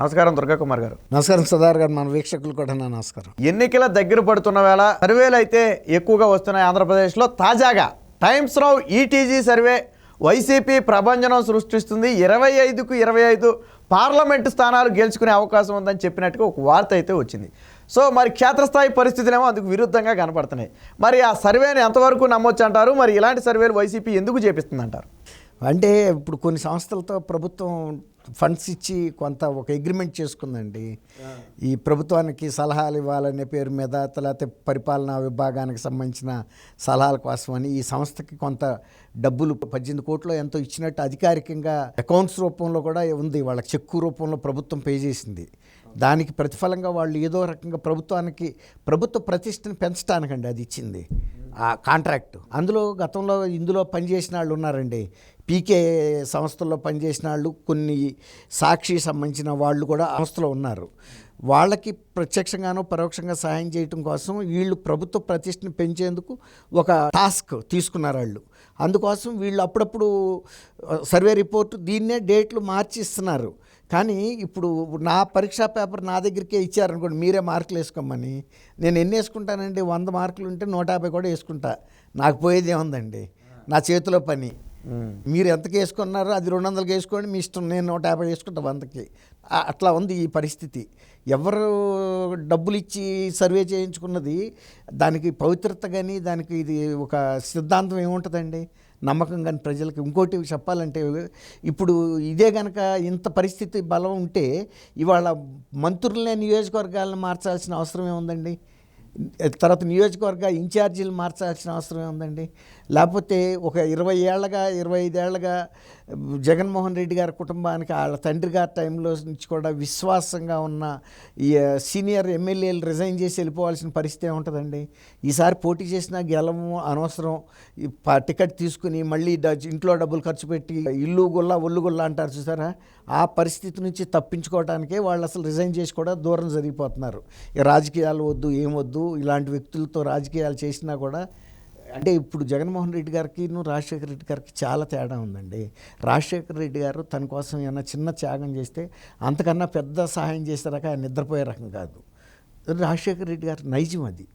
నమస్కారం దుర్గా కుమార్ గారు. నమస్కారం సదార్ గారు మన వీక్షకులు కూడా నా నమస్కారం. ఎన్నికల దగ్గర పడుతున్న వేళ సర్వేలు అయితే ఎక్కువగా వస్తున్నాయి ఆంధ్రప్రదేశ్లో. తాజాగా Times Now ETG survey YCP ప్రభంజనం సృష్టిస్తుంది. ఇరవై ఐదుకు ఇరవై ఐదు పార్లమెంటు స్థానాలు గెలుచుకునే అవకాశం ఉందని చెప్పినట్టుగా ఒక వార్త అయితే వచ్చింది. సో మరి క్షేత్రస్థాయి పరిస్థితులేమో అందుకు విరుద్ధంగా కనపడుతున్నాయి. మరి ఆ సర్వేని ఎంతవరకు నమ్మొచ్చు అంటారు? మరి ఇలాంటి సర్వేలు వైసీపీ ఎందుకు చేపిస్తుంది అంటారు అంటే ఇప్పుడు కొన్ని సంస్థలతో ప్రభుత్వం ఫండ్స్ ఇచ్చి కొంత ఒక అగ్రిమెంట్ చేసుకుందండి. ఈ ప్రభుత్వానికి సలహాలు ఇవ్వాలనే పేరు మీద లేకపోతే పరిపాలనా విభాగానికి సంబంధించిన సలహాల కోసమని ఈ సంస్థకి కొంత డబ్బులు పద్దెనిమిది కోట్లు ఎంతో ఇచ్చినట్టు అధికారికంగా అకౌంట్స్ రూపంలో కూడా ఉంది. వాళ్ళకి చెక్కు రూపంలో ప్రభుత్వం పే చేసింది. దానికి ప్రతిఫలంగా వాళ్ళు ఏదో రకంగా ప్రభుత్వానికి ప్రభుత్వ ప్రతిష్టను పెంచడానికండి అది ఇచ్చింది ఆ కాంట్రాక్ట్. అందులో గతంలో ఇందులో పనిచేసిన వాళ్ళు ఉన్నారండి. పీకే సంస్థల్లో పనిచేసిన వాళ్ళు కొన్ని సాక్షి సంబంధించిన వాళ్ళు కూడా సంస్థలో ఉన్నారు. వాళ్ళకి ప్రత్యక్షంగానో పరోక్షంగా సహాయం చేయటం కోసం వీళ్ళు ప్రభుత్వ ప్రతిష్టను పెంచేందుకు ఒక టాస్క్ తీసుకున్నారు వాళ్ళు. అందుకోసం వీళ్ళు అప్పుడప్పుడు సర్వే రిపోర్టు దీన్నే డేట్లు మార్చి ఇస్తున్నారు కానీ ఇప్పుడు నా పరీక్షా పేపర్ నా దగ్గరికే ఇచ్చారనుకోండి మీరే మార్కులు వేసుకోమని. నేను ఎన్ని వేసుకుంటానండి? వంద మార్కులు ఉంటే నూట యాభై కూడా వేసుకుంటా. నాకు పోయేది ఏముందండి? నా చేతిలో పని. మీరు ఎంతకి వేసుకున్నారో అది రెండు వందలకి వేసుకోండి మీ ఇష్టం. నేను నూట యాభై వేసుకుంటా వందకి. అట్లా ఉంది ఈ పరిస్థితి. ఎవరు డబ్బులు ఇచ్చి సర్వే చేయించుకున్నది దానికి పవిత్రత కానీ దానికి ఇది ఒక సిద్ధాంతం ఏముంటుందండి? నమ్మకం కానీ ప్రజలకి. ఇంకోటి చెప్పాలంటే ఇప్పుడు ఇదే కనుక ఇంత పరిస్థితి బలం ఉంటే ఇవాళ మంత్రులనే నియోజకవర్గాలను మార్చాల్సిన అవసరం ఏముందండి? తర్వాత నియోజకవర్గ ఇన్ఛార్జీలు మార్చాల్సిన అవసరం ఏముందండి? లేకపోతే ఒక ఇరవై ఏళ్ళగా ఇరవై ఐదేళ్ళగా జగన్మోహన్ రెడ్డి గారి కుటుంబానికి వాళ్ళ తండ్రి గారి టైంలో నుంచి కూడా విశ్వాసంగా ఉన్న ఈ సీనియర్ ఎమ్మెల్యేలు రిజైన్ చేసి వెళ్ళిపోవాల్సిన పరిస్థితి ఏముంటుందండి? ఈసారి పోటీ చేసినా గెలము అనవసరం. టికెట్ తీసుకుని మళ్ళీ ఇంట్లో డబ్బులు ఖర్చు పెట్టి ఇల్లు గుల్ల ఒళ్ళు గుల్ల అంటారు చూసారా? ఆ పరిస్థితి నుంచి తప్పించుకోవడానికే వాళ్ళు అసలు రిజైన్ చేసి కూడా దూరం జరిగిపోతున్నారు. రాజకీయాలు వద్దు ఏం వద్దు ఇలాంటి వ్యక్తులతో రాజకీయాలు చేసినా కూడా అంటే ఇప్పుడు జగన్మోహన్ రెడ్డి గారికి రాజశేఖర రెడ్డి గారికి చాలా తేడా ఉందండి. రాజశేఖర రెడ్డి గారు తన కోసం ఏమైనా చిన్న త్యాగం చేస్తే అంతకన్నా పెద్ద సహాయం చేసేదాకా ఆయన నిద్రపోయే రకం కాదు. రాజశేఖర రెడ్డి గారు నైజం అది.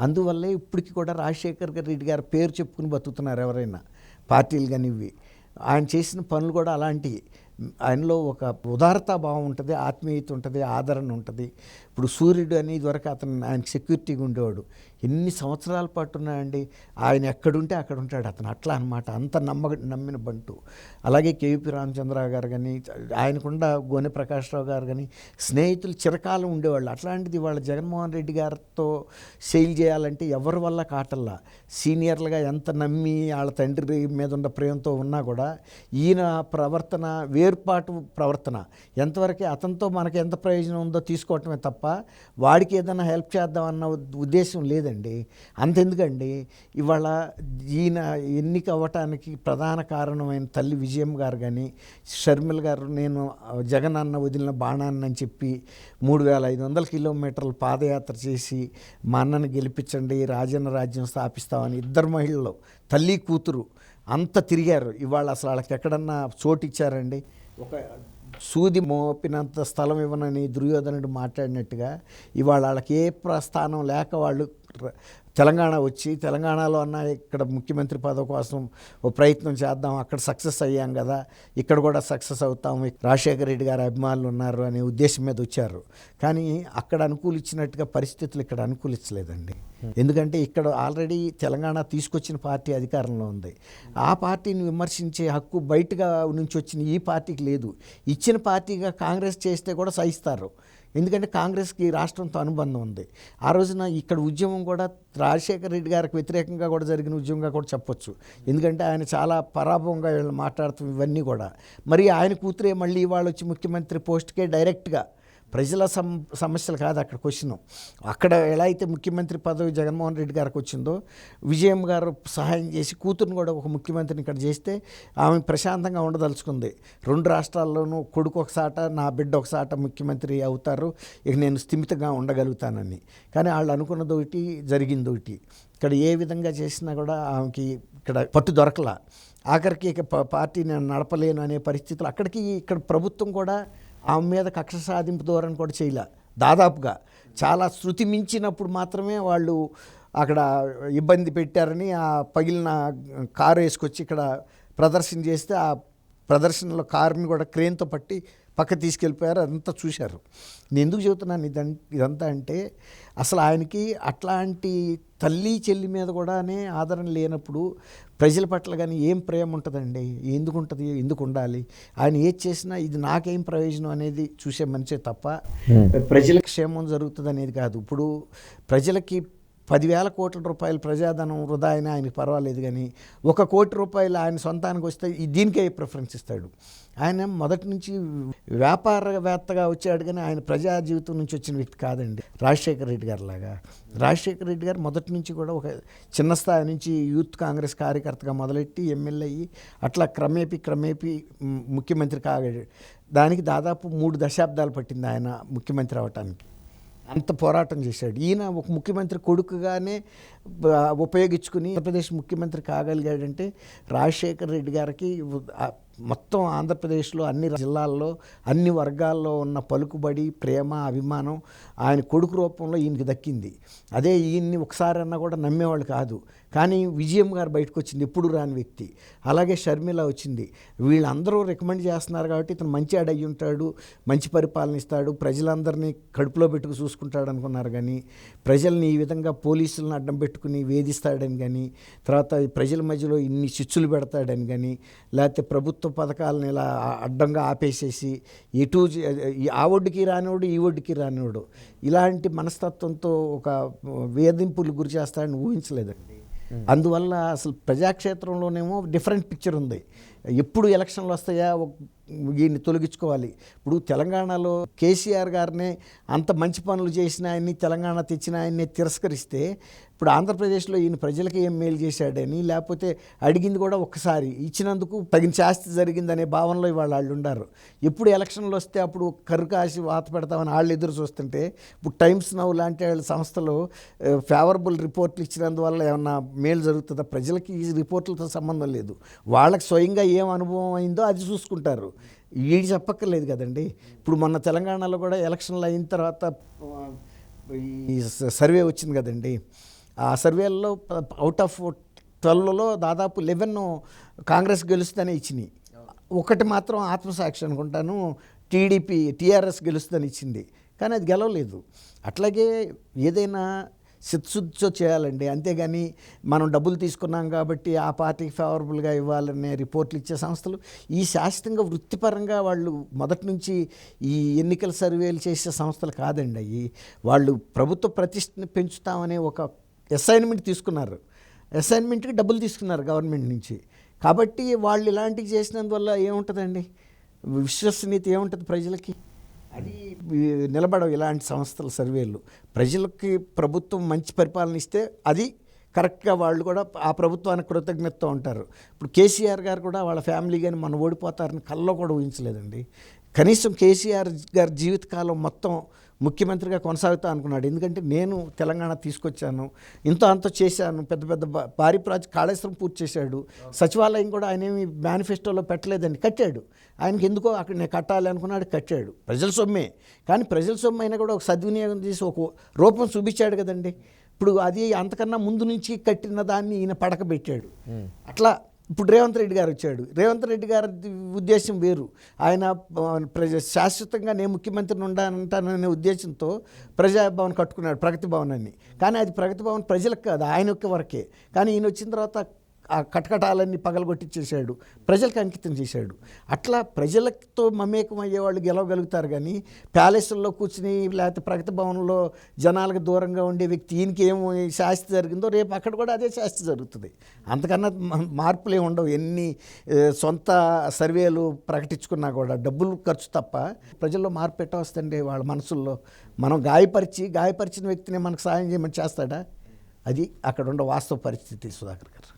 అందువల్లే ఇప్పటికి కూడా రాజశేఖర్ రెడ్డి గారి పేరు చెప్పుకుని బతుకుతున్నారు ఎవరైనా. పార్టీలు కానీ ఇవి ఆయన చేసిన పనులు కూడా అలాంటివి ఆయనలో ఒక ఉదారత భావం ఉంటుంది ఆత్మీయత ఉంటుంది ఆదరణ ఉంటుంది. ఇప్పుడు సూర్యుడు అని వరకు అతను ఆయన సెక్యూరిటీగా ఉండేవాడు. ఎన్ని సంవత్సరాల పాటు ఉన్నాయండి ఆయన ఎక్కడుంటే అక్కడ ఉంటాడు అతను. అట్లా అనమాట అంత నమ్మ నమ్మిన బంటు. అలాగే కేవీపీ రామచంద్రరావు గారు కానీ ఆయనకుండా గోనె ప్రకాశ్రావు గారు కానీ స్నేహితులు చిరకాలం ఉండేవాళ్ళు. అట్లాంటిది వాళ్ళ జగన్మోహన్ రెడ్డి గారితో సేల్ చేయాలంటే ఎవరి వల్ల కాటల్లా? సీనియర్లుగా ఎంత నమ్మి వాళ్ళ తండ్రి మీద ఉన్న ప్రేమతో ఉన్నా కూడా ఈయన ప్రవర్తన వేర్పాటు ప్రవర్తన. ఎంతవరకు అతనితో మనకి ఎంత ప్రయోజనం ఉందో తీసుకోవటమే తప్ప వాడికి ఏదైనా హెల్ప్ చేద్దామన్న ఉద్దేశం లేదండి. అంతెందుకండి? ఇవాళ ఈయన ఎన్నిక అవ్వటానికి ప్రధాన కారణమైన తల్లి విజయం గారు కానీ షర్మిల గారు నేను జగన్ అన్న వదిలిన బాణాన్ని అని చెప్పి మూడు వేల ఐదు వందల కిలోమీటర్లు పాదయాత్ర చేసి మా అన్నను గెలిపించండి రాజన్న రాజ్యం స్థాపిస్తామని ఇద్దరు మహిళలు తల్లి కూతురు అంత తిరిగారు. ఇవాళ అసలు వాళ్ళకి ఎక్కడన్నా చోటు ఇచ్చారండి ఒక సూది మోపినంత స్థలం ఇవ్వనని దుర్యోధనుడు మాట్లాడినట్టుగా ఇవాళ వాళ్ళకి ఏ ప్రస్థానం లేక వాళ్ళు తెలంగాణ వచ్చి తెలంగాణలో అన్న ఇక్కడ ముఖ్యమంత్రి పదవి కోసం ఓ ప్రయత్నం చేద్దాం అక్కడ సక్సెస్ అయ్యాం కదా ఇక్కడ కూడా సక్సెస్ అవుతాం రాజశేఖర రెడ్డి గారి అభిమానులు ఉన్నారు అనే ఉద్దేశం మీద వచ్చారు. కానీ అక్కడ అనుకూలించినట్టుగా పరిస్థితులు ఇక్కడ అనుకూలించలేదండి. ఎందుకంటే ఇక్కడ ఆల్రెడీ తెలంగాణ తీసుకొచ్చిన పార్టీ అధికారంలో ఉంది. ఆ పార్టీని విమర్శించే హక్కు బయటగా నుంచి వచ్చిన ఈ పార్టీకి లేదు. ఇచ్చిన పార్టీగా కాంగ్రెస్ చేస్తే కూడా సహిస్తారు. ఎందుకంటే కాంగ్రెస్కి రాష్ట్రంతో అనుబంధం ఉంది. ఆ రోజున ఇక్కడ ఉద్యమం కూడా రాజశేఖర రెడ్డి గారికి వ్యతిరేకంగా కూడా జరిగిన ఉద్యమంగా కూడా చెప్పొచ్చు. ఎందుకంటే ఆయన చాలా పరాభవంగా వీళ్ళు మాట్లాడుతూ ఇవన్నీ కూడా. మరి ఆయన కూతురే మళ్ళీ వాళ్ళు వచ్చి ముఖ్యమంత్రి పోస్ట్కే డైరెక్ట్గా ప్రజల సమ సమస్యలు కాదు అక్కడ క్వశ్చన్ అక్కడ ఎలా అయితే ముఖ్యమంత్రి పదవి జగన్మోహన్ రెడ్డి గారికి వచ్చిందో విజయం గారు సహాయం చేసి కూతురుని కూడా ఒక ముఖ్యమంత్రిని ఇక్కడ చేస్తే ఆమె ప్రశాంతంగా ఉండదలుచుకుంది. రెండు రాష్ట్రాల్లోనూ కొడుకు ఒకసాట నా బిడ్డ ఒకసాట ముఖ్యమంత్రి అవుతారు. ఇక నేను స్థిమితంగా ఉండగలుగుతానని. కానీ వాళ్ళు అనుకున్నది ఒకటి జరిగింది ఒకటి ఇక్కడ ఏ విధంగా చేసినా కూడా ఆమెకి ఇక్కడ పట్టు దొరకలా. ఆఖరికి ఇక ప- పార్టీ నేను నడపలేను అనే పరిస్థితులు అక్కడికి ఇక్కడ ప్రభుత్వం కూడా ఆమె మీద కక్ష సాధింపు ధోరణి కూడా చేయలే. దాదాపుగా చాలా శృతి మించినప్పుడు మాత్రమే వాళ్ళు అక్కడ ఇబ్బంది పెట్టారని ఆ పగిలిన కారు వేసుకొచ్చి ఇక్కడ ప్రదర్శన చేస్తే ఆ ప్రదర్శనలో కారుని కూడా క్రేన్తో పట్టి పక్క తీసుకెళ్ళిపోయారు అదంతా చూశారు. నేను ఎందుకు చెబుతున్నాను ఇదం ఇదంతా అంటే అసలు ఆయనకి అట్లాంటి తల్లి చెల్లి మీద కూడానే ఆదరణ లేనప్పుడు ప్రజల పట్ల కానీ ఏం ప్రేమ ఉంటుందండి? ఎందుకు ఉంటుంది? ఎందుకు ఉండాలి? ఆయన ఏది చేసినా ఇది నాకేం ప్రయోజనం అనేది చూసే మనిషే తప్ప ప్రజలకు క్షేమం జరుగుతుంది అనేది కాదు. ఇప్పుడు ప్రజలకి పదివేల కోట్ల రూపాయలు ప్రజాధనం వృధా అయినా ఆయనకి పర్వాలేదు కానీ ఒక కోటి రూపాయలు ఆయన సొంతానికి వస్తే ఈ దీనికే ప్రిఫరెన్స్ ఇస్తాడు. ఆయన మొదటి నుంచి వ్యాపారవేత్తగా వచ్చాడు కానీ ఆయన ప్రజా జీవితం నుంచి వచ్చిన వ్యక్తి కాదండి. రాజశేఖర రెడ్డి గారు లాగా. రాజశేఖర రెడ్డి గారు మొదటి నుంచి కూడా ఒక చిన్న స్థాయి నుంచి యూత్ కాంగ్రెస్ కార్యకర్తగా మొదలెట్టి ఎమ్మెల్యే అయ్యి అట్లా క్రమేపీ క్రమేపీ ముఖ్యమంత్రి కాగాడు దానికి దాదాపు మూడు దశాబ్దాలు పట్టింది ఆయన ముఖ్యమంత్రి అవటానికి. అంత పోరాటం చేశాడు. ఈయన ఒక ముఖ్యమంత్రి కొడుకుగానే ఉపయోగించుకుని ఆంధ్రప్రదేశ్ ముఖ్యమంత్రి కాగలిగాడంటే రాజశేఖర్ రెడ్డి గారికి మొత్తం ఆంధ్రప్రదేశ్లో అన్ని జిల్లాల్లో అన్ని వర్గాల్లో ఉన్న పలుకుబడి ప్రేమ అభిమానం ఆయన కొడుకు రూపంలో ఈయనకి దక్కింది. అదే ఈయన్ని ఒకసారన్నా కూడా నమ్మేవాళ్ళు కాదు. కానీ విజయం గారు బయటకు వచ్చింది ఎప్పుడు రాని వ్యక్తి. అలాగే షర్మిల వచ్చింది. వీళ్ళందరూ రికమెండ్ చేస్తున్నారు కాబట్టి ఇతను మంచి అయ్యి ఉంటాడు మంచి పరిపాలన ఇస్తాడు ప్రజలందరినీ కడుపులో పెట్టుకు చూసుకుంటాడు అనుకున్నారు కానీ ప్రజల్ని ఈ విధంగా పోలీసులను అడ్డం పెట్టుకుని వేధిస్తాడని కానీ తర్వాత ప్రజల మధ్యలో ఇన్ని చిచ్చులు పెడతాడని కానీ లేకపోతే ప్రభుత్వ పథకాలను ఇలా అడ్డంగా ఆపేసేసి ఎటు ఆ ఒడ్డుకి రానివాడు ఈ ఒడ్డుకి రానివాడు. ఇలాంటి మనస్తత్వంతో ఒక వేధింపులు గురి చేస్తాడని ఊహించలేదండి. Hmm. అందువల్ల అసలు ప్రజాక్షేత్రంలోనేమో డిఫరెంట్ పిక్చర్ ఉంది. ఎప్పుడు ఎలక్షన్లు వస్తాయా ఒక- ఈయన్ని తొలగించుకోవాలి. ఇప్పుడు తెలంగాణలో కేసీఆర్ గారినే అంత మంచి పనులు చేసిన ఆయన్ని తెలంగాణ తెచ్చిన ఆయన్ని తిరస్కరిస్తే ఇప్పుడు ఆంధ్రప్రదేశ్లో ఈయన ప్రజలకి ఏం మేలు చేశాడని లేకపోతే అడిగింది కూడా ఒక్కసారి ఇచ్చినందుకు తగిన శాస్తి జరిగిందనే భావనలో ఇవాళ వాళ్ళు ఉండారు. ఎప్పుడు ఎలక్షన్లు వస్తే అప్పుడు కరు కాసి వాత పెడతామని వాళ్ళు ఎదురు చూస్తుంటే ఇప్పుడు టైమ్స్ నౌ లాంటి వాళ్ళ సంస్థలు ఫేవరబుల్ రిపోర్ట్లు ఇచ్చినందువల్ల ఏమన్నా మేలు జరుగుతుందా? ప్రజలకి ఈ రిపోర్ట్లతో సంబంధం లేదు. వాళ్ళకి స్వయంగా ఏం అనుభవం అయిందో అది చూసుకుంటారు. ఏడు చెప్పక్కర్లేదు కదండి. ఇప్పుడు మొన్న తెలంగాణలో కూడా ఎలక్షన్లు అయిన తర్వాత ఈ సర్వే వచ్చింది కదండి. ఆ సర్వేల్లో అవుట్ ఆఫ్ ట్వెల్వ్లో దాదాపు లెవెన్ కాంగ్రెస్ గెలుస్తుందని ఇచ్చినాయి. ఒకటి మాత్రం ఆత్మసాక్షి అనుకుంటాను టీడీపీ టీఆర్ఎస్ గెలుస్తుందని ఇచ్చింది. కానీ అది గెలవలేదు. అట్లాగే ఏదైనా చిత్తశుద్ధితో చేయాలండి. అంతేగాని మనం డబ్బులు తీసుకున్నాం కాబట్టి ఆ పార్టీకి ఫేవరబుల్గా ఇవ్వాలనే రిపోర్ట్లు ఇచ్చే సంస్థలు ఈ శాశ్వతంగా వృత్తిపరంగా వాళ్ళు మొదటి నుంచి ఈ ఎన్నికల సర్వేలు చేసే సంస్థలు కాదండి అవి వాళ్ళు ప్రభుత్వ ప్రతిష్టని పెంచుతామనే ఒక అసైన్మెంట్ తీసుకున్నారు. అసైన్మెంట్కి డబ్బులు తీసుకున్నారు గవర్నమెంట్ నుంచి. కాబట్టి వాళ్ళు ఇలాంటివి చేసినందువల్ల ఏముంటుందండి? విశ్వసనీయత ఏముంటుంది ప్రజలకి? అది నిలబడవు ఇలాంటి సంస్థల సర్వేలు. ప్రజలకి ప్రభుత్వం మంచి పరిపాలన ఇస్తే అది కరెక్ట్గా వాళ్ళు కూడా ఆ ప్రభుత్వానికి కృతజ్ఞతతో ఉంటారు. ఇప్పుడు కేసీఆర్ గారు కూడా వాళ్ళ ఫ్యామిలీ కానీ మనం ఓడిపోతారని కల్లో కూడా ఊహించలేదండి. కనీసం కేసీఆర్ గారి జీవితకాలం మొత్తం ముఖ్యమంత్రిగా కొనసాగుతా అనుకున్నాడు. ఎందుకంటే నేను తెలంగాణ తీసుకొచ్చాను ఇంత అంత చేశాను పెద్ద పెద్ద భారీ ప్రాజెక్ట్ కాళేశ్వరం పూర్తి చేశాడు. సచివాలయం కూడా ఆయన ఏమి మేనిఫెస్టోలో పెట్టలేదండి కట్టాడు. ఆయనకి ఎందుకో అక్కడ నేను కట్టాలి అనుకున్నాడు కట్టాడు. ప్రజల సొమ్మే. కానీ ప్రజల సొమ్ము అయినా కూడా ఒక సద్వినియోగం చేసి ఒక రూపం చూపించాడు కదండి. ఇప్పుడు అది అంతకన్నా ముందు నుంచి కట్టిన దాన్ని ఈయన పడకబెట్టాడు. అట్లా ఇప్పుడు రేవంత్ రెడ్డి గారు వచ్చాడు. రేవంత్ రెడ్డి గారి ఉద్దేశం వేరు. ఆయన ప్రజ శాశ్వతంగా నేను ముఖ్యమంత్రిని ఉండాలంటాననే ఉద్దేశంతో ప్రజాభవన్ కట్టుకున్నాడు ప్రగతి భవన్ అని కానీ అది ప్రగతి భవన్ ప్రజలకు కాదు ఆయన యొక్క వరకే. కానీ ఈయన వచ్చిన తర్వాత ఆ కటకటాలన్నీ పగలగొట్టించేశాడు ప్రజలకు అంకితం చేశాడు. అట్లా ప్రజలతో మమేకం అయ్యేవాళ్ళు గెలవగలుగుతారు కానీ ప్యాలెస్ల్లో కూర్చుని లేకపోతే ప్రగతి భవన్లో జనాలకు దూరంగా ఉండే వ్యక్తి ఈయనకి ఏం శాస్తి జరిగిందో రేపు అక్కడ కూడా అదే శాస్తి జరుగుతుంది. అంతకన్నా మార్పులు మార్పులే ఉండవు. ఎన్ని సొంత సర్వేలు ప్రకటించుకున్నా కూడా డబ్బులు ఖర్చు తప్ప ప్రజల్లో మార్పు పెట్ట వస్తుంది వాళ్ళ మనసుల్లో? మనం గాయపరిచి గాయపరిచిన వ్యక్తిని మనకు సాయం చేయమని చేస్తాడా? అది అక్కడ ఉన్న వాస్తవ పరిస్థితి సుధాకర్ గారు.